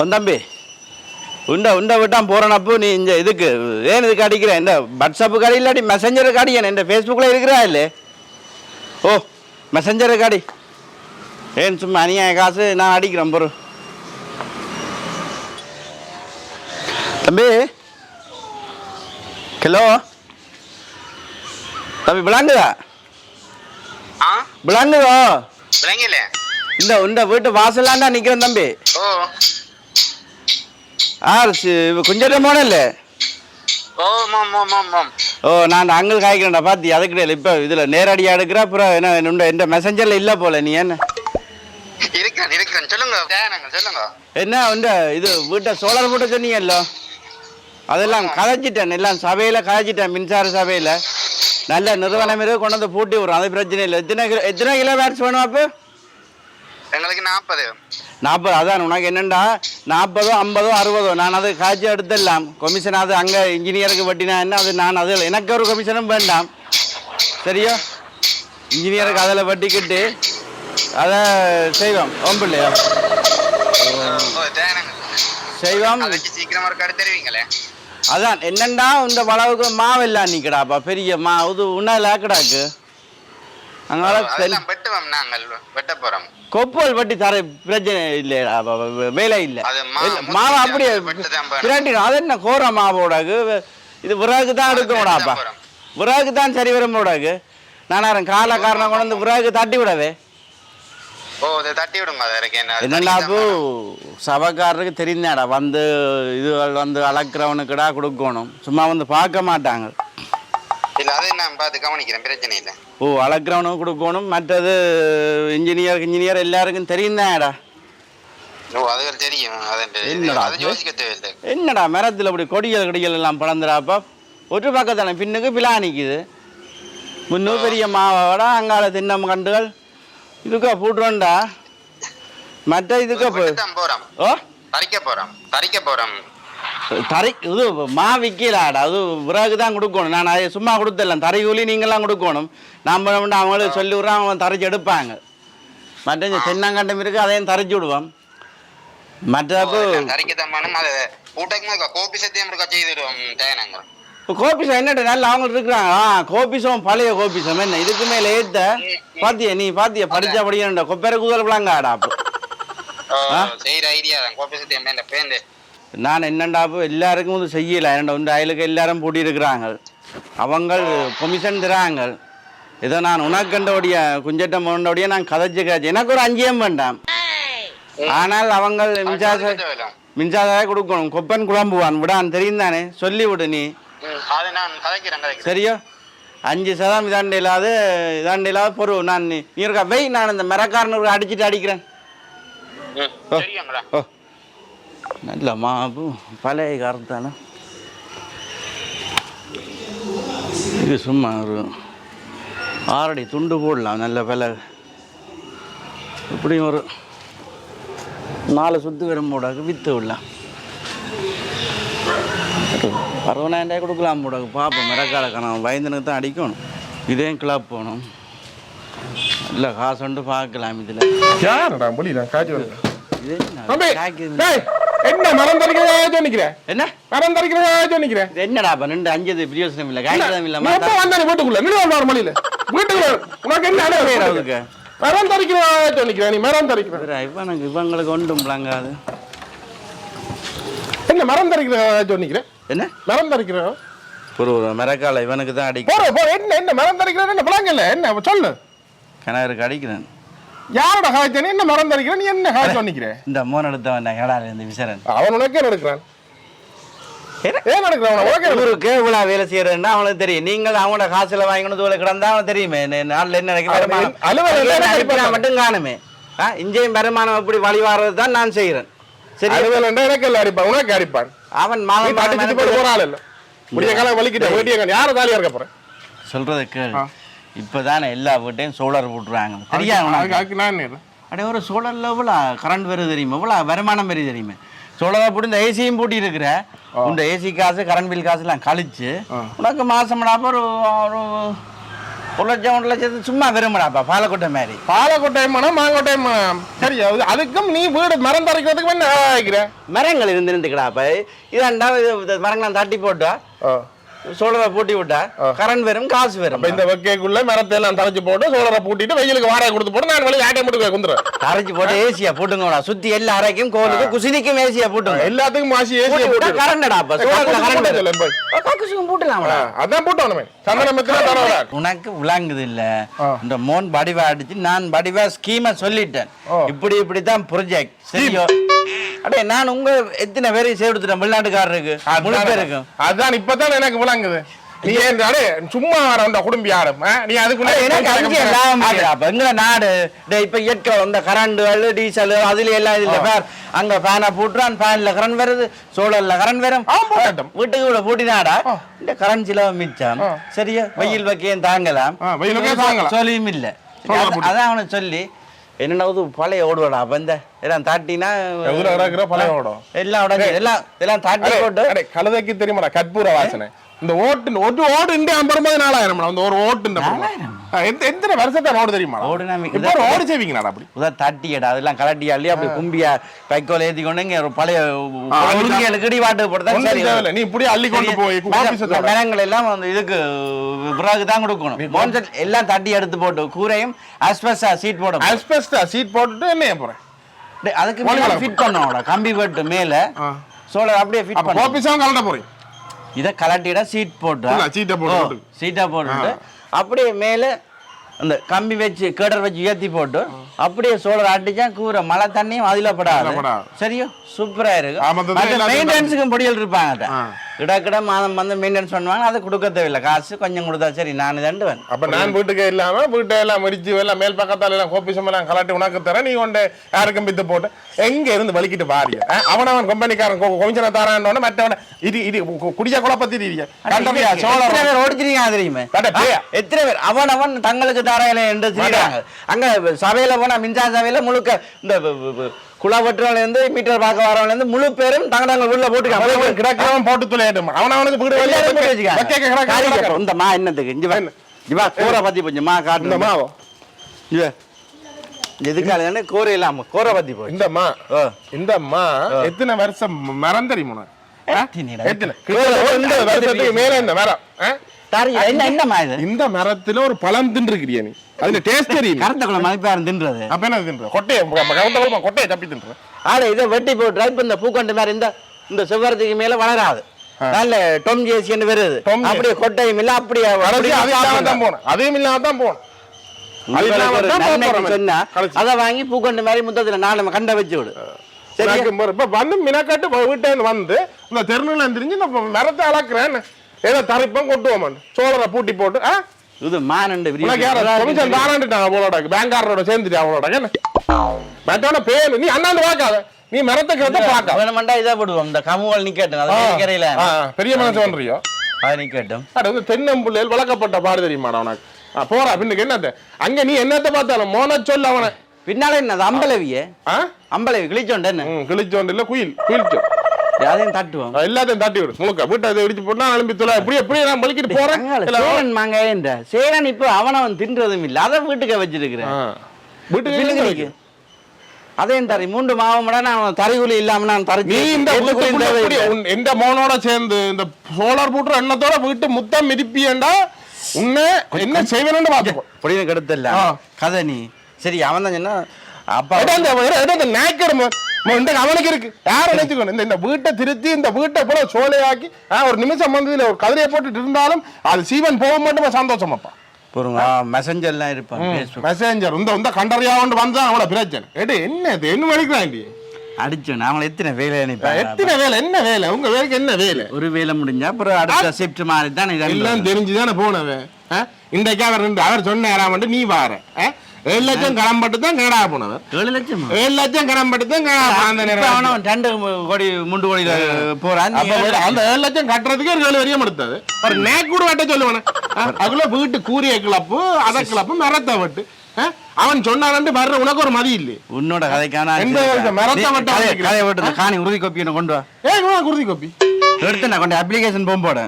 உன் தம்பி உண்ட உண்ட விட்டான் போகிறனப்போ நீ இந்த இதுக்கு ஏன் இதுக்கு அடிக்கிற? இந்த வாட்ஸ்அப்புக்கு அடி இல்லாட்டி மெசஞ்சருக்கு அடிக்கணும் இந்த ஃபேஸ்புக்கில் இருக்கிறா இல்லை ஓ மெசஞ்சருக்கு அடி. ஏன் சும்மா அநியாய காசு நான் அடிக்கிறேன் பொறு. தம்பி ஹலோ? தம்பி விளாங்குதா? விளங்கல இந்த இந்த வீட்டு வாசலாண்டா நிற்கிறேன் தம்பி. ஓ. ஆ கொஞ்சம் போனல்ல ஓ நான் அங்கே காய்க்கிறேன்டா பார்த்தி அதுக்கு கிடையாது இப்போ இதில் நேரடியாக எடுக்கிற அப்புறம் என்ன என்னோட எந்த மெசஞ்சரில் இல்லை போல நீ என்ன? இருக்கிறேன் சொல்லுங்க சொல்லுங்க. என்ன இந்த இது வீட்டை சோலார் போட்டு சொன்னீங்கல்ல? அதெல்லாம் கதைச்சிட்டேன் எல்லாம் சபையில் கதைச்சிட்டேன் மின்சார சபையில். நல்ல நிறுவனம் கொண்டு வந்து பூட்டி விடுறோம் அது பிரச்சனை இல்லை. எத்தனை கிலோ எத்தனை கிலோ வேட்ஸ் வேணும் அப்போ? எங்களுக்கு நாற்பது நாற்பது அதான் உனக்கு என்னண்டா? நாற்பதோ ஐம்பதோ அறுபதோ நான் அது காய்ச்சி எடுத்துடலாம் கமிஷன் அது அங்கே இன்ஜினியருக்கு வட்டினா என்ன? அது நான் அது எனக்கு ஒரு கமிஷனும் வேண்டாம். சரியா? இன்ஜினியருக்கு அதில் வட்டிக்கிட்டு அதை செய்வோம். ஒம்பிள்ளையா ஓ தேனங்க. செய்வோம். சீக்கிரமா அதான் என்னண்டா இந்த வளவுக்கு மாவெல்லாம் நிற்கடாப்பா பெரிய மா இது உணல அதெல்லாம் வெட்டுவோம் நாங்கள் வெட்ட போறோம். கொப்பல் வட்டி தர பிரச்சனை இல்லைடா வேலை இல்லை. மாவை அப்படியே வெட்டு தான் பாரு. பிரட்டிடும் அது என்ன கோர மாவோடாக்கு இது விறகு தான் எடுக்கணுடாப்பா போறோம். விறகு தான் சரி வரும்போடாக்கு நானாரன் கால காரணம் கொண்டு வந்து விறகு தட்டி விடவே. ஓ இதை தட்டி விடுங்க என்னடா அப்போ சபக்காரருக்கு தெரிந்தாடா வந்து இது வந்து அளக்கிறவனுக்குடா கொடுக்கணும். சும்மா வந்து பார்க்க மாட்டாங்க. இல்ல அதை நான் பார்த்து கவனிக்கிறேன் பிரச்சனை இல்லை. ஓ அளக்கிறவனுக்கு கொடுக்கணும். மற்றது இன்ஜினியர் இன்ஜினியர் எல்லாருக்கும் தெரியுந்தாடா ஓ அது தெரியும் என்னடா என்னடா மரத்தில் அப்படி கொடிகள் கொடிகள் எல்லாம் பறந்துடாப்பா ஒரு பக்கத்தான பின்னுக்கு பிலா நிற்கிது முன்னு பெரிய மாவோட அங்கால தின்னம் கண்டுகள். இதுக்கா போட்டுருவோண்டா மற்ற இதுக்கா போ. தான் போறோம். ஓ? தரிக்க போறோம். தரிக்க போறோம். தறி இது மா விற்கலாடா. அது விறகு தான் கொடுக்கணும். நான் அதை சும்மா கொடுத்துடலாம் தறி கூலி நீங்களாம் கொடுக்கணும். நாம் வந்து அவங்களுக்கு சொல்லி விட்றோம் அவன் தரைச்சி எடுப்பாங்க. மற்ற தென்னங்கண்டம் இருக்குது அதையும் தரைச்சி விடுவோம். மற்றப்போ கோபிசம் என்னட்டு நல்ல அவங்க இருக்கிறாங்க. ஆ கோபிசம் பழைய கோபிசம் என்ன இதுக்கு மேலே ஏத்த பாத்தியா நீ பாத்தியா படிச்சா படிக்கணும்டா. கொப்பரை குதல் விளாங்காடா அப்போ. ஐடியா தான். கோபி சத்தியம் வேண்ட பேந்து. நான் என்னண்டா அப்போ எல்லாருக்கும் இது செய்யலை. என்னடா இந்த அயலுக்கு எல்லாரும் பூட்டி இருக்கிறாங்க அவங்க கொமிஷன் தராங்க. ஏதோ நான் உனக்கண்டோடைய குஞ்சட்டம் போண்டோடைய நான் கதைச்சு காய்ச்சி எனக்கு ஒரு அஞ்சியம் வேண்டாம். ஆனால் அவங்க மின்சார மின்சார கொடுக்கணும். கொப்பன் குழம்புவான். விடான் தெரியும் தானே சொல்லி விடு நீ. சரியோ? அஞ்சு சதம் இதாண்டு இல்லாது இதாண்டு இல்லாத பொருள் நான் நீ இருக்கா? வெய் நான் இந்த மரக்காரனுக்கு அடிச்சுட்டு அடிக்கிறேன். தெரியுங்களா? ஓ. நல்ல மாவு பழைய காரத்தான இது சும்மா ஒரு ஆறடி துண்டு போடலாம் நல்ல விலை இப்படியும் ஒரு நாலு சுத்து வரும் போடாக்கு விற்று விடலாம் ரூபாய் கொடுக்கலாம் போடாக்கு பார்ப்போம் மிரக்கால கணவன் வயந்தனுக்கு தான் அடிக்கணும் இதையும் கிளப் போகணும் இல்லை காசு உண்டு பார்க்கலாம் இதில் இது என்ன? மரம் தரிக்கிறதா நிக்கிறேன் என்ன? மரம் தரிக்கிறதா இது என்னடா அப்ப நின்று அஞ்சது பிரியோசனம் இல்லை காய்ச்சதும் நீ இல்லாம எப்ப வந்தானே வீட்டுக்குள்ள? நின்று வந்தாரு மொழியில. வீட்டுக்குள்ள. உனக்கு என்ன அடையாளம் மரம் தரிக்கிறதா நீ மரம் தரிக்கிற வேற இவனுக்கு இவங்களுக்கு ஒன்றும் விளங்காது. என்ன மரம் தரிக்கிறதா நிக்கிறேன் என்ன? மரம் தரிக்கிற ஒரு ஒரு மிரக்கால இவனுக்கு தான் போ என்ன என்ன மரம் தரிக்கிற என்ன விளங்கல? என்ன சொல்லு. கிணறுக்கு அடிக்கிறேன். யாரோட காய்ச்சல் என்ன மரம் தரிக்கிற? நீ என்ன காய்ச்சல் நிக்கிற இந்த மோன் எடுத்தவன் கடால இந்த விசரன் அவன் உனக்கே நடக்கிறான் ஏன் நடக்கிறான் அவன் உனக்கே. ஊருக்கு இவ்வளோ வேலை செய்யறதுன்னா அவனுக்கு தெரியும். நீங்கள் அவனோட காசுல வாங்கினது இவ்வளோ கிடந்தா அவனுக்கு தெரியுமே. நாளில் என்ன என்ன அனுப்பி மட்டும் காணுமே. ஆ இங்கேயும் வருமானம் எப்படி வழி வாரது தான் நான் செய்கிறேன். சரி என்றா எனக்கு எல்லாம் அடிப்பான் உனக்கு அடிப்பான். அவன் மாதம் போற ஆள் இல்ல. முடிய காலம் வலிக்கிட்ட வேட்டிய யாரும் தாலியா இருக்க போறேன் சொல்றத இப்பதானே எல்லா வீட்டையும் சோலார் போட்டுருவாங்க. என்ன அடே ஒரு சோலாரில் எவ்வளோ கரண்ட் வருது தெரியுமா? எவ்வளோ வருமானம் வருது தெரியுமா? சோலாரை போட்டு இந்த ஏசியும் பூட்டி இருக்கிற. இந்த ஏசி காசு கரண்ட் பில் காசுலாம் கழிச்சு உனக்கு மாசம்னா ஒரு ஒரு ஒரு லட்சம் ஒன்றரை லட்சத்து சும்மா விரும்புறாப்பா பாலக்கோட்டை மாதிரி. பாலக்கோட்டையம் மனம் மாங்கோட்டையம் மனம் சரி அது- அதுக்கும் நீ வீடு மரம் தரைக்கிறதுக்கு என்ன மரங்கள் இருந்து இருந்துக்கடாப்பா இதாண்டா இது மரங்களாம் தட்டி போட்டா. சோழரை பூட்டி விட்டா? கரண்ட் வரும் காசு வரும். இந்த வெக்கைக்குள்ள மரத்தை எல்லாம் தலைச்சு போட்டு சோழரை பூட்டிட்டு வெயிலுக்கு வாடகை கொடுத்து போட்டு நான் வெளியே ஆட்டை மட்டும் குந்துறேன் அரைச்சு போட்டு ஏசியா போட்டுங்கடா. சுத்தி எல்லா அறைக்கும் கோலுக்கு குசினிக்கும் ஏசியா போட்டுங்க. எல்லாத்துக்கும் மாசி ஏசி பூட்டி சோழர்ல கரண்ட் போட்டுலாம்டா. அதான் போட்டோமே சந்தன மெத்தினா தரவரா உனக்கு விளங்குது இல்ல. இந்த மோன் படிவா அடிச்சு நான் படிவா ஸ்கீமை சொல்லிட்டேன். இப்படி இப்படி தான் ப்ரொஜெக்ட் சரியோ? அடே நான் உங்க எத்தனை பேரையும் சேர்த்துட்டேன் வெளிநாட்டுக்காரருக்கு முழு பேருக்கும் அதான் இப்பதான் எனக்கு விளங்குது நீ அடே சும்மா வர அந்த குடும்பி யாரும்? நீ அதுக்குள்ள நாடு? இப்ப இயற்கை இந்த கரண்ட் டீசல் அதுல எல்லாம் இதுல பேர். அங்க ஃபேனை போட்டுறான் ஃபேன்ல கரண்ட் வருது சோழர்ல கரண்ட் வரும். வீட்டுக்கு இவ்வளவு பூட்டினாடா. இந்த கரண்ட் செலவு மிச்சம். சரியா? வெயில் வைக்கையும் தாங்கலாம். சொல்லியும் இல்ல. அதான் அவனுக்கு சொல்லி என்னடாவது பழைய ஓடுவாடா அப்ப இந்த எல்லாம் தாட்டினா பழைய ஓடும்? எல்லாம் எல்லாம் எல்லாம் தாட்டி போட்டு கழுதைக்கு தெரியுமாடா கற்பூர வாசனை இந்த ஓட்டு ஒரு ஓடு இண்டே ஐம்பது நாலாயிரம் அந்த ஒரு ஓட்டு நாலாயிரம்? எத்தனை வருஷத்தை ஓடு தெரியுமா ஓடு இப்ப ஓடு செய்வீங்கடா அப்படி? உதா தட்டியடா அதெல்லாம் கலட்டி அள்ளி அப்படி கும்பியா பைக்கோல ஏத்தி கொண்டு இங்க ஒரு பழைய இடி வாட்டு போட்டு சரி. நீ இப்படி அள்ளி கொண்டு போய் மரங்கள் எல்லாம் வந்து இதுக்கு பிறகு தான் கொடுக்கணும். மோன்செட் எல்லாம் தட்டி எடுத்து போட்டு கூரையும் அஸ்பெஸ்டா சீட் போட அஸ்பெஸ்டா சீட் போட்டுட்டு என்ன போறேன் அதுக்கு மேல. ஃபிட் பண்ணோட கம்பி போட்டு மேல. சோலர் அப்படியே ஃபிட் பண்ண ஆபீஸாவும் கலட்ட போறீங்க இத கலட்டிட சீட் போட்டு சீட்டை போட்டு. சீட்டா போட்டுட்டு. அப்படியே மேல அந்த கம்பி வச்சு கேடர் வச்சு உயர்த்தி போட்டு அப்படியே சோலர் அடிச்சா கூரை மழை தண்ணியும் அதுல படாது. சரியோ? சூப்பரா இருக்கு ஆமா, அதுதான் எல்லாத்தையும் மெயின்டெனன்ஸுக்கும் பொடியல் இருப்பாங்க. கிடக்கிட மாதம் வந்து மெயின்டெனன்ஸ் பண்ணுவாங்க அதை கொடுக்க தேவையில்லை. காசு கொஞ்சம் கொடுத்தா சரி நான் தண்டுவேன் அப்ப நான் வீட்டுக்கு இல்லாம வீட்டை எல்லாம் முடிச்சு எல்லாம் மேல் பக்கத்தால எல்லாம் கோபிசம் எல்லாம் கலாட்டி உனக்கு தரேன் நீ கொண்டு யாருக்கும் பித்து போட்டு. எங்க இருந்து வலிக்கிட்டு வாரிய? அவன் அவன் கம்பெனிக்காரன் கொஞ்சம் தாரான்னு மற்றவன இது இது கு- குடிய குழப்பத்தி எத்தனை பேர் ஓடிச்சிருக்கீங்க தெரியுமே. எத்தனை பேர்? அவன் அவன் தங்களுக்கு தாராயில என்று சொல்றாங்க அங்க சபையில போனா மின்சார சபையில முழுக்க இந்த இருந்து மீட்டர் பார்க்க வரவங்க இருந்து முழு பேரும் தங்க தங்க உள்ள அவன் கிடக்கிறவன் போட்டு துளையட்டும் அவன் அவனுக்கு வீடு வெளியே போட்டு கட்டும். இந்த மா என்னத்துக்கு இங்க வா. என்ன? இங்க வா, கூரை பத்தி போச்சு மா இந்த காட்டு மாவோ எதுக்காக கூரை இல்லாம கூரை பத்தி போச்சு இந்த மா? ஓ. இந்த மா எத்தனை வருஷம் மரம் தெரியுமா? எத்தனை வருஷத்துக்கு மேல இந்த மரம் இந்த மரத்துல ஒரு பழம் தின்றுக்கிறியா நீ. அதுல டேஸ்ட் தெரியும்? கருத்த குளம் மதிப்பாரு தின்றது அப்ப என்ன தின்ற? கொட்டையை கவுண்ட குழம்பு கொட்டையை தப்பி தின்ற. ஆனா இதை வெட்டி போட்டு இப்ப இந்த பூக்கண்டு மாதிரி இந்த இந்த செவ்வரத்துக்கு மேல வளராது. நல்ல டொம் ஜேசின்னு வருது. அப்படியே கொட்டையும் இல்ல அப்படியே. தான் போகணும். அதையும் இல்லாம தான் போறோம் சொன்னா. அதை வாங்கி பூக்கண்டு மாதிரி முத்தத்துல நாலு கண்ட வச்சு விடு. இப்ப வந்து மினக்கட்டு வீட்டை வந்து இந்த தெருநில தெரிஞ்சு இந்த மரத்தை அளக்குறேன் ஏதோ தரைப்பம் கொட்டுவோம் சோழரை பூட்டி போட்டு ஆ? இது மானண்டு கமிஷன் தாராண்டுட்டாங்க அவளோட பேங்காரரோட சேர்ந்துட்டு அவளோட என்ன மற்றவன பேரு நீ அண்ணாந்து பார்க்காத நீ மரத்துக்கு வந்து பார்க்காத வேணுமெண்டா இதை போடுவோம் இந்த கமுவல் நிக்கட்டும் அதை ஆ, பெரிய மனசு பண்றியோ அது நிக்கட்டும் அது வந்து தென்னம்புள்ளையில் வளர்க்கப்பட்ட பாடு தெரியுமாடா உனக்கு போறா பின்னுக்கு என்னத்த அங்க நீ என்னத்த பார்த்தாலும் மோன சொல்ல அவனை பின்னால என்னது அம்பலவியே அம்பலவி கிழிச்சோண்டு என்ன கிழிச்சோண்டு இல்ல குயில் குயில்ச்சோ அதையும் தட்டுவோம். எல்லாத்தையும் தட்டி விடு. முழுக்க. வீட்டை அதை இடிச்சு போட்டு நான் எழுப்பி தொலை. இப்படி எப்படி நான் பலிக்கிட்டு போறேன். சேரன் மாங்காயன்ற சேரன் இப்ப அவனவன் தின்றதும் இல்ல. அதை வீட்டுக்கு வச்சிருக்கிறேன். வீட்டுக்கு. அதையும் தரி மூன்று மாவமடா நான் தறிகுலி இல்லாம நான் தரச்சு நீ இந்த எந்த மோனோட சேர்ந்து இந்த சோலார் பூட்டுற எண்ணத்தோட வீட்டு முத்தம் மிதிப்பியண்டா. உன்னை என்ன செய்வேன்னு பாத்துக்கோ. கெடுத்தல்ல ஆ. கதை நீ. சரி அவன் தான் சொன்னா அப்பா இடம் இந்த இந்த அவனுக்கு இருக்கு. நினைச்சுக்கணும்? இந்த இந்த வீட்டை திருத்தி இந்த வீட்டை போல சோலையாக்கி ஒரு நிமிஷம் வந்து ஒரு கதிரையை போட்டுட்டு இருந்தாலும் அது சீவன் போக மட்டுமே சந்தோஷமாப்பா பொறுங்க மெசஞ்சர்லாம் இருப்பான். மெசேஞ்சர் இந்த இந்த கண்டறியா கொண்டு வந்தா அவள பிரச்சனை. எடு என்ன இது? என்ன வலிக்கிறான் அடிச்சோம் அவங்களை எத்தனை வேலை அனுப்பாங்க எத்தனை வேலை என்ன வேலை? உங்க வேலைக்கு என்ன வேலை? ஒரு வேலை முடிஞ்சா அப்புறம் அடுத்த ஷிஃப்ட் மாதிரி தான் எல்லாம் தெரிஞ்சுதானே போனவன். ஆ? இன்றைக்கு அவர் அவர் சொன்னாராமட்டு நீ வார? ஏழு லட்சம் கடன்பட்டு தான் கேடா போனவர் ஏழு லட்சம்? ஏழு லட்சம் கடன்பட்டு தான் கேடா போன ரெண்டு கோடி முண்டு கோடியில போறான். அந்த ஏழு லட்சம் கட்டுறதுக்கு ஒரு ஏழு வரியம் எடுத்தது. ஒரு நேக் கூட வெட்ட சொல்லுவானே. அதுக்குள்ள வீட்டு கூரிய கிளப்பு அத கிளப்பு மரத்தை வெட்டு? அவன் சொன்னான்னு வர்ற உனக்கு ஒரு மதி இல்லையே. உன்னோட கதைக்கான. கதையை விட்டு காணி உறுதி கோப்பி கொண்டு வா. ஏ குருதி கோப்பி. எடுத்து நான் கொண்டு அப்ளிகேஷன் போக போட.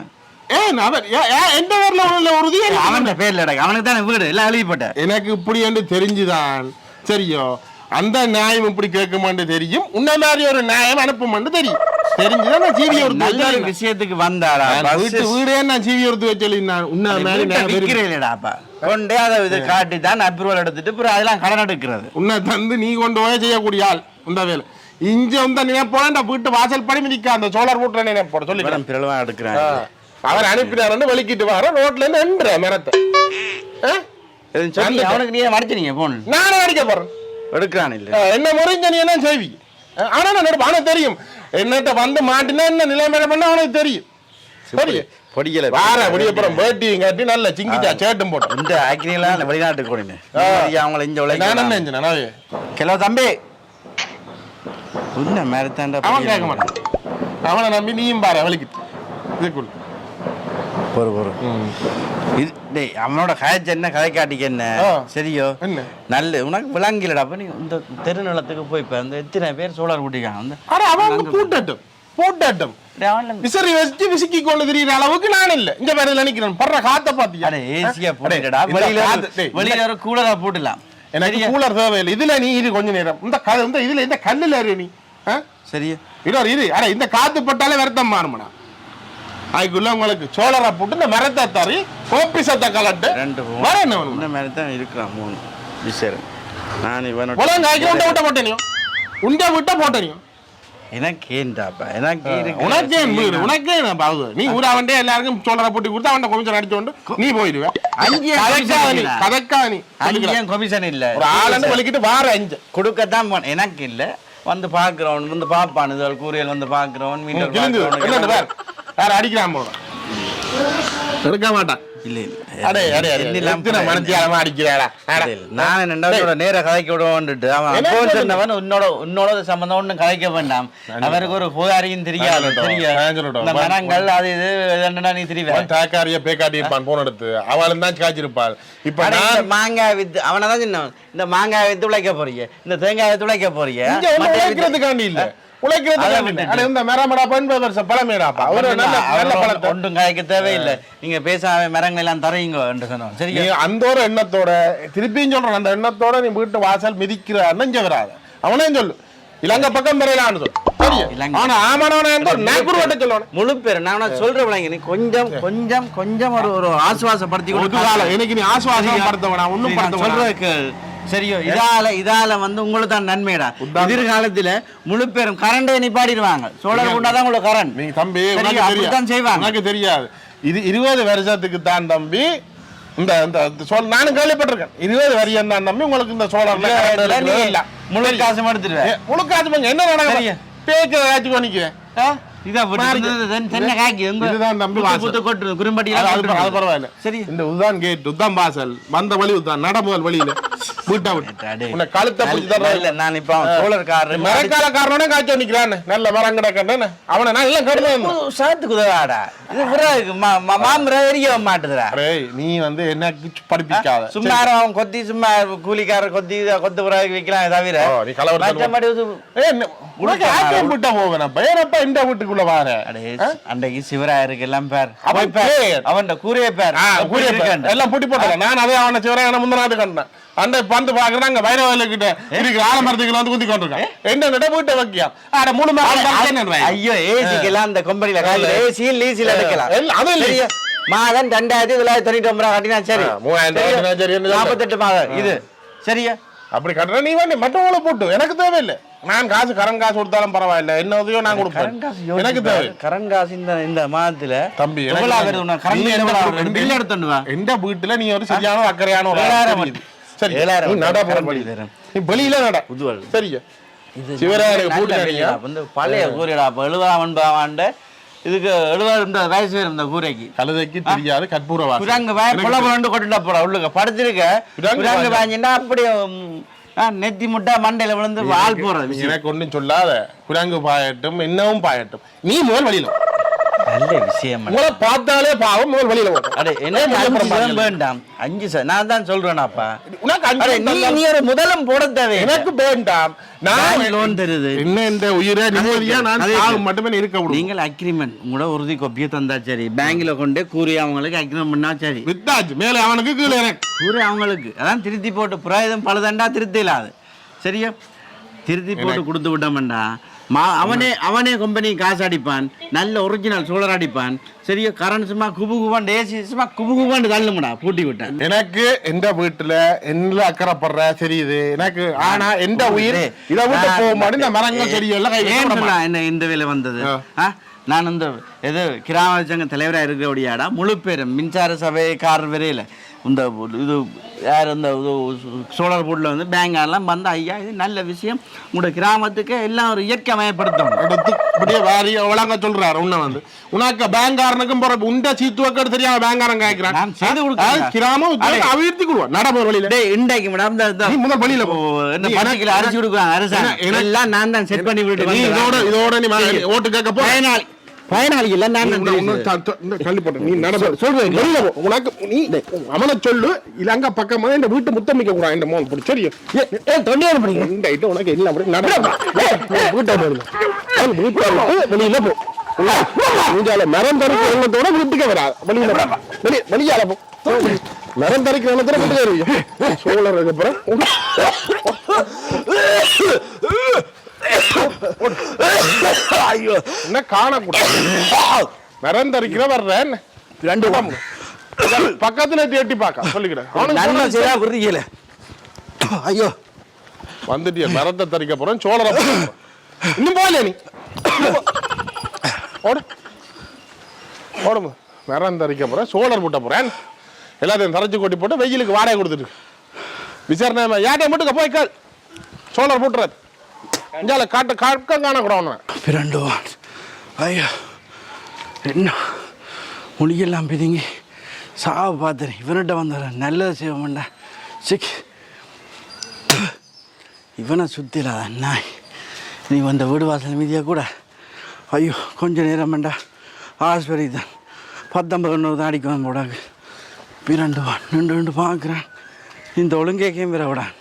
ஏன் ஏ- எந்த பேர்ல உள்ள உறுதி அவன் பேர்ல அவனுக்கு தானே வீடு? எல்லாம் எழுதிப்பட்ட எனக்கு இப்படி என்று தெரிஞ்சுதான். சரியோ அந்த நியாயம் இப்படி கேட்குமான்னு தெரியும். உன்ன மாதிரி ஒரு நியாயம் அனுப்புமான்னு தெரியும். தெரிஞ்சுதான் நான் நல்ல ஒரு விஷயத்துக்கு வந்தாடா வீட்டு வீடே நான் சீவி ஒருத்து வச்சு நான் உன்ன மாதிரி இருக்கு. விற்கிறேன்டாப்பா கொண்டே அதை இது காட்டி தான் அப்ரூவல் எடுத்துட்டு அப்புறம் அதெல்லாம் கடன் எடுக்கிறது. உன்னை தந்து நீ கொண்டு போய் செய்யக்கூடிய ஆள் இந்த வேலை. இங்க வந்து நினைப்போட வீட்டு வாசல் படி மிதிக்க அந்த சோழர் வீட்டுல நினைப்போட சொல்லி பிறலவா எடுக்கிறாங்க. அவர் அனுப்பினாரு வெளிக்கிட்டு வர ரோட்ல இருந்து என்ற மரத்தை அவனுக்கு நீ மடிச்சினீங்க போன் நானும் அடிக்க போறேன். எடுக்கிறான் இல்ல. என்ன முறைஞ்ச நீ என்ன செய்வி. ஆனா நான் அவனுக்கு தெரியும். என்னட்ட வந்து மாட்டினா என்ன நிலைமை பண்ண அவனுக்கு தெரியும். தெரியும் பொடியல வார விடியப்புறம் பேட்டியும் காட்டி நல்ல சிங்கிச்சா சேட்டும் போட்டோம் இந்த ஆக்கினிலாம் வெளிநாட்டுக்கு கொடுங்க அவங்கள இங்க நான் என்ன செஞ்சேன் நானே. கிலோ தம்பி. உன்ன மாதிரி தாண்டா அவன் கேட்க மாட்டான். அவனை நம்பி நீயும் பாரு அவளுக்கு. இதுக்குள்ள பொறு பொறு இது டேய் அவனோட கதைச்சு என்ன கதை காட்டிக்க என்ன. சரியோ? என்ன? நல்ல உனக்கு விளங்கிலடா. அப்ப நீ இந்த தெருநிலத்துக்கு போய் இப்ப அந்த எத்தனை பேர் சோழர் கூட்டிக்காங்க வந்து ஆனா அவன் வந்து பூட்டட்டும் விசிறி வச்சு விசுக்கி கொண்டு திரியிற அளவுக்கு நான் இல்ல. இங்க பேரில் நினைக்கிறேன் படுற காத்த பாத்தியா? அட ஏசியா போட்டுடா. இந்த வெளியில வெளியில ஒரு கூலரா போட்டுலாம் எனக்கு கூலர் தேவையில்லை. இதுல நீ இரு கொஞ்ச நேரம். இந்த கதை இந்த இதுல இந்த கல்லுல இரு நீ? சரியா இரு இரு. அட இந்த காத்து பட்டாலே வருத்தம் மாறுமடா. அதுக்குள்ள உங்களுக்கு சோழரை போட்டு இந்த மரத்தை தறி கோப்பி சத்த கலட்டு ரெண்டு வர என்ன இந்த மாதிரி தான் இருக்கிறான் மூணு. விசேர் நான் இவனோட உலகம் விட்ட போட்டேனியோ உண்ட விட்ட போட்டேனியோ எனக்கு ஏன்டாப்பா? எனக்கு. உனக்கே வீடு? நீ ஊரா வண்டே எல்லாருக்கும் சோழரை போட்டு கொடுத்து அவன் அடிச்சு கொண்டு நீ போயிடுவ அங்கேயே கதைக்காத நீ commission கதைக்காத நீ அங்கேயும் கமிஷன் இல்ல? ஒரு ஆளுன்னு வலிக்கிட்டு வார அஞ்சு. கொடுக்கத்தான் எனக்கு இல்ல. வந்து பாக்குறவன் வந்து பாப்பான் இது கூறியல் வந்து பாக்குறவன் என்னன்னு வேற அடிக்கிறான் போல. எடுக்க மாட்டான். கதைக்க வேண்டாம். அவருக்கு ஒரு புகாரியும் தெரியாது மரங்கள் அது இது நீ அவன் தாக்காரிய பேக்காட்டி இருப்பான் போன் எடுத்து. அவளும் தான் காய்ச்சிருப்பாள். இப்ப மாங்காய் வித்து அவனை தான் இந்த மாங்காய் வித்து உழைக்க போறீங்க இந்த தேங்காய் வித்து உழைக்க போறீங்க உழைக்கிறதுக்காண்டி இல்ல. அதை. விட்டுட்டு. அட இந்த மேராமடா பண்பு வருஷம் பழமேடாப்பா ஒரு நல்ல நல்ல பழத்தை ஒன்றும் காய்க்க தேவையில்லை. நீங்க பேசாம மரங்கள் எல்லாம் தரீங்க என்று சொன்னோம் சரியா? அந்த ஒரு எண்ணத்தோட திருப்பியும் சொல்றேன் அந்த எண்ணத்தோட நீ வீட்டு வாசல் மிதிக்கிற நெஞ்ச வராத அவனே சொல்லு. இலங்கை பக்கம் பெறையலான்னு சொல்லு. முழு பேர். நான் உனக்கு சொல்ற விளங்க. நீ கொஞ்சம் கொஞ்சம் கொஞ்சம் ஒரு ஆசுவாசப்படுத்தி எனக்கு நீ ஆசுவாசம் படுத்த வேணாம் ஒண்ணும் படுத்த வேணாம் சொல்றதுக்கு சரியோ? இதால இதால வந்து உங்களுக்கு தான் நன்மைடா. எதிர்காலத்துல முழு பேரும் கரண்டே நிப்பாடிடுவாங்க. சோழர் கொண்டாதான் உங்களுக்கு கரண்ட். நீ தம்பி அப்படித்தான் தெரியாது. செய்வாங்க. உனக்கு தெரியாது. இது இருபது வருஷத்துக்கு தான் தம்பி இந்த இந்த இந்த சோழ நானும் கேள்விப்பட்டிருக்கேன். இருபது வரியம் தான் தம்பி உங்களுக்கு இந்த இல்ல முழு காசு எடுத்துருவேன் முழுக்காச்சு பங்க என்ன நடக்கும். பேக்க காய்ச்சி பண்ணிக்குவேன் வந்த வழி உதான் நட முதல் வழியில. வீட்டா விட்டு. உன்னை கழுத்தை பிடிச்சி நான் இப்ப அவன் சோழர்காரர் மரக்கால காரணனே காய்ச்சி நிக்கிறான் நல்ல மரம் கிடக்கன்னு அவனை நல்லா கடுமை சாத்துக்கு உதவாடா இது விறகு மாமர எரிய மாட்டுதுடா. நீ வந்து என்ன படிப்பிக்காத. சும்மா அவன் கொத்தி சும்மா கூலிக்காரர் கொத்தி கொத்து விறகு வைக்கலாம் தவிர. நீ உனக்கு ஆக்கியம் விட்டா போவேன் பேரப்பா இந்த வீட்டுக்குள்ள வார. அன்றைக்கு சிவராயருக்கு எல்லாம் பேர். அவன் பேர். கூறிய பேர். கூறிய. எல்லாம் பூட்டி போட்டல நான் அதே அவனை சிவராயன முந்தினாது கண்டேன். அந்த பந்து பாக்குறாங்க வைரவல கிட்ட இருக்கிற ஆலமரத்துக்கு வந்து குத்தி கொண்டிருக்கான். என்ன நட வீட்டை வைக்கியா அட மூணு மாசம்? ஐயோ ஏசிக்கு எல்லாம் அந்த காய்ச்சல் ஏசி லீசில எடுக்கலாம். அது இல்லை. சரியா? மாதம் ரெண்டாயிரத்தி தொள்ளாயிரத்தி தொண்ணூத்தி ஒன்பது ரூபா கட்டினா சரி. சொல்ற? நாற்பத்தெட்டு மாதம். இது சரியா? அப்படி கட்டுற நீ வேண்டி மற்றவங்கள போட்டு எனக்கு தேவையில்லை நான் காசு கடன் காசு கொடுத்தாலும் பரவாயில்ல என்ன உதவியோ நான் கொடுப்பேன் எனக்கு தேவை பாரு. கரண்ட் காசு இந்த இந்த மாதத்துல தம்பி பில் என்ன எவ்வளவு ஆகுது? கொடுக்க- பில் எடுத்துட்டு வா. எந்த வீட்டுல நீ ஒரு சரியான அக்கறையான ஒரு. ஏழாயிரம். சரி ஏழாயிரம் நட தரேன். நீ வெளியில நட புதுவல். சரியா சிவராயனுக்கு பழைய அப்ப எழுபதாம் எண்பதாம் ஆண்டு இதுக்கு எழுபது இந்த வயசு வரும் இந்த கூரைக்கு கழுதைக்கு தெரியாது கற்பூர வாசம் குரங்கு வாய் புல புலண்டு கொட்டுட்டா போற உள்ளுக்க படுத்திருக்க. குரங்கு. வாங்கினா அப்படியே நெத்தி முட்டா மண்டையில விழுந்து ஆள் போறது எனக்கு ஒண்ணும் சொல்லாத. குரங்கு பாயட்டும் என்னவும் பாயட்டும். நீ முதல் வழியில வா. நல்ல விஷயம் உங்களை பார்த்தாலே பாவம் முதல் அடே வேண்டாம். அஞ்சு சதம் நான் தான் சொல்றேனாப்பா. உனக்கு அஞ்சு நீ ஒரு முதலம் போட தேவை எனக்கு வேண்டாம். நான் லோன் தருது. என்ன இந்த உயிரை நிம்மதியா நான் மட்டுமே இருக்க முடியும் நீங்கள் அக்ரிமெண்ட் உங்களோட உறுதி கொப்பியை தந்தா சரி. பேங்க்ல கொண்டு கூறி அவங்களுக்கு அக்ரிமெண்ட் பண்ணா சரி. வித்தாச்சு. மேலே அவனுக்கு கீழே எனக்கு கூறி அவங்களுக்கு. அதான் திருத்தி போட்டு புராயுதம் திருத்தி இல்லாது சரியா? திருத்தி போட்டு கொடுத்து விட்டோம்டா. அவனே அவனே கம்பெனி காசு அடிப்பான். நல்ல ஒரிஜினல் சோழர் அடிப்பான். சரியா கரண்ட் சும்மா குபு குபான் ஏசி சும்மா குபு குபான் தள்ளுமுடா பூட்டி விட்டேன் எனக்கு எந்த வீட்டுல என்ன அக்கறைப்படுற தெரியுது. எனக்கு ஆனா எந்த உயிர் இதை விட்டு போக மாட்டேன் இந்த மரங்கள் தெரியல என்ன இந்த வேலை வந்தது? நான் இந்த எது கிராம சங்க தலைவராக இருக்கிறபடியாடா முழு பேரும் மின்சார சபைக்காரர் வரையில். இந்த இது யார் இந்த சோழர் போட்டில் வந்து பேங்காரெல்லாம் வந்து ஐயா இது நல்ல விஷயம். உங்களோட கிராமத்துக்கு எல்லாம் ஒரு இயற்கை மயப்படுத்தணும் எடுத்து இப்படியே வாரி ஒழுங்கா சொல்றாரு உன்ன வந்து. உனக்கு பேங்காரனுக்கும் போற உண்ட சீத்துவக்கடு தெரியாம பேங்காரன் காய்க்கிறான். கிராமம் அபிவிருத்தி கொடுவான் நடைமுறை வழியில. டேய் இன்றைக்கு மேடம் முதல் வெளியில போ. ஓ, இந்த நீ பத்து கிலோ அரிசி கொடுக்குறாங்க எனக்கு- எல்லாம் நான் தான் செட் பண்ணி விட்டு இதோட. இதோட நீ ஓட்டு கேட்க போ. பயனாளி இல்லை நான் நீ தான் உன்னை- உன்னை தெரியுது. த- த- இந்த கள்ளி போட்டு நீ நடைமுறை சொல்றேன் உனக்கு நீ அவனை சொல்லு. இலங்க பக்கமா இந்த வீட்டு முத்தமிக்க கூடாது. இந்த மோன் போட்டு சரியா? ஏ தொண்டியார் படிங்க. இந்த ஐட்டம் உனக்கு எல்லாம் அப்படி நடக்கும் வீட்டை போயிருங்க வீட்டை வெளியில போ. மூஞ்சால மரம் தரிக்கிற எண்ணத்தோட வீட்டுக்கு வராது. வெளியில. வெளிய வெளியால போ. மரம் தரிக்கிற எண்ணத்தோட வீட்டுக்கு வருவீங்க. சோழருக்கு அப்புறம் ஐயோ. என்ன காணக்கூடாது மரம் தரிக்கிற வர்றேன் ரெண்டு பக்கத்துல எட்டி பார்க்க சொல்லிக்கிறேன் ஐயோ. வந்துட்டிய மரத்தை தரிக்க போறேன் சோழரை. இன்னும் போகல நீ? ஓடு. ஓடுங்க மரம் தரிக்க போறேன் சோழர் போட்ட போறேன். எல்லாத்தையும் தரைச்சு கொட்டி போட்டு வெயிலுக்கு வாடகை கொடுத்துட்டு விசாரணை யார்ட்டை மட்டும் போய் கேள். சோழர் போட்டுறாரு இஞ்சால காட்ட காட்டம் காணக்கூடாது பிரண்டுவான் ஐயோ என்ன? முடியெல்லாம் பிதுங்கி சாவு பார்த்துறேன். இவன்கிட்ட வந்தார. நல்லது செய்வோம்டா. சிக். இவனை சுத்திலாத நாய். நீ வந்த வீடு வாசல் மீதியா கூட? ஐயோ கொஞ்ச நேரம் வேண்டா ஆஸ்பத்திரி தான். பத்தொன்பது ஒன்று தான் அடிக்குவான் போடாங்க பிரண்டுவான் நின்று நின்று பார்க்குறான். இந்த ஒழுங்கேக்கையும் விட விடான்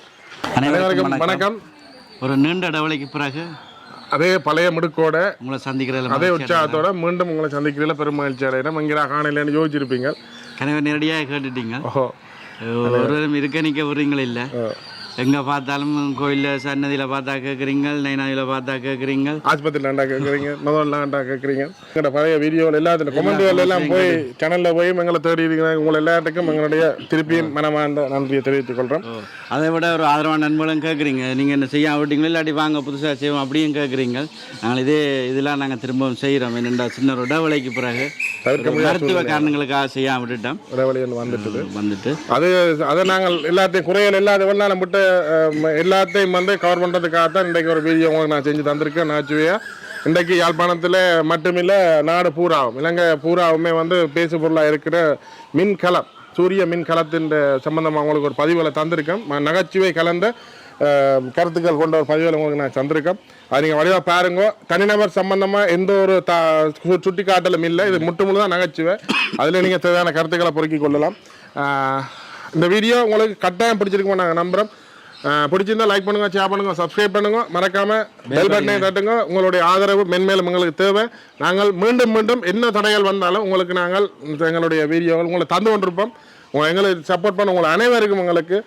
அனைவருக்கும் வணக்கம். ஒரு நீண்ட இடைவெளிக்கு பிறகு அதே பழைய முடுக்கோட உங்களை சந்திக்கிறதுல அதே மகிழ்ச்சி உற்சாகத்தோட மீண்டும் உங்களை சந்திக்கிறதுல பெருமகிழ்ச்சி அடைகிறேன். மங்கிரா காணலைன்னு யோசிச்சிருப்பீங்க. கனவை நேரடியாக கேட்டுட்டீங்க. ஒருவரும் இருக்க நிற்க விடுறீங்களே இல்லை. எங்கே பார்த்தாலும் கோயிலில் சன்னதியில் பார்த்தா கேட்குறீங்க நைனாதியில் பார்த்தா கேட்குறீங்க ஆஸ்பத்திரியில் கேட்குறீங்க முதல்ல ஆண்டா கேட்குறீங்க எங்களோட பழைய வீடியோவில் எல்லாத்துல கொமெண்ட்கள் எல்லாம் போய் சேனலில் போய் எங்களை தேடி இருக்கிறாங்க. உங்களை எல்லாத்துக்கும் எங்களுடைய திருப்பியும் மனமார்ந்த நன்றியை தெரிவித்துக் கொள்கிறோம் அதை விட ஒரு ஆதரவான நண்பர்களும் கேட்குறீங்க நீங்கள் என்ன செய்ய விட்டீங்களோ இல்லாட்டி வாங்க புதுசாக செய்வோம் அப்படியும் கேட்குறீங்க நாங்கள் இதே இதெல்லாம் நாங்கள் திரும்பவும் செய்கிறோம் என்னென்னா சின்ன ஒரு இடைவெளிக்கு பிறகு மருத்துவ காரணங்களுக்காக செய்யாம விட்டுட்டோம். இடைவெளியில் வந்துட்டுது. வந்துட்டு. அது அதை நாங்கள் எல்லாத்தையும் குறைகள் இல்லாத வெள்ளாலம் விட்டு எல்லாத்தையும் வந்து கவர் பண்ணுறதுக்காக தான் இன்றைக்கு ஒரு வீடியோ உங்களுக்கு நான் செஞ்சு தந்திருக்கேன் நாச்சுவையா. இன்றைக்கு யாழ்ப்பாணத்தில் மட்டுமில்லை நாடு பூராவும் இலங்கை பூராவுமே வந்து பேசு பொருளாக இருக்கிற மின்கலம் சூரிய மின்கலத்தின் சம்பந்தமாக உங்களுக்கு ஒரு பதிவுகளை தந்திருக்கேன். நகைச்சுவை கலந்த கருத்துக்கள் கொண்ட ஒரு பதிவுகளை உங்களுக்கு நான் தந்திருக்கேன். அது நீங்கள் வடிவாக பாருங்க. தனிநபர் சம்பந்தமாக எந்த ஒரு த சுட்டி சுட்டிக்காட்டலும் இல்லை. இது முற்று முழுதான் நகைச்சுவை. அதில் நீங்கள் தேவையான கருத்துக்களை பொறுக்கி கொள்ளலாம். இந்த வீடியோ உங்களுக்கு கட்டாயம் பிடிச்சிருக்குமா நாங்கள் நம்புகிறோம் பிடிச்சிருந்தா லைக் பண்ணுங்க ஷேர் பண்ணுங்க சப்ஸ்கிரைப் பண்ணுங்க. மறக்காம பெல் பட்டனை தட்டுங்க. உங்களுடைய ஆதரவு மென்மேலும் எங்களுக்கு தேவை. நாங்கள் மீண்டும் மீண்டும் என்ன தடைகள் வந்தாலும் உங்களுக்கு நாங்கள் எங்களுடைய வீடியோவில் உங்களை தந்து கொண்டிருப்போம். உங்களை எங்களை சப்போர்ட் பண்ண உங்களை அனைவருக்கும் உங்களுக்கு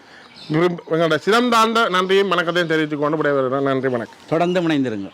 எங்களுடைய சிறந்தாண்ட நன்றியும் வணக்கத்தையும் தெரிவித்துக் கொண்டு விடைபெறுகிறேன். நன்றி வணக்கம். தொடர்ந்து முனைந்திருங்க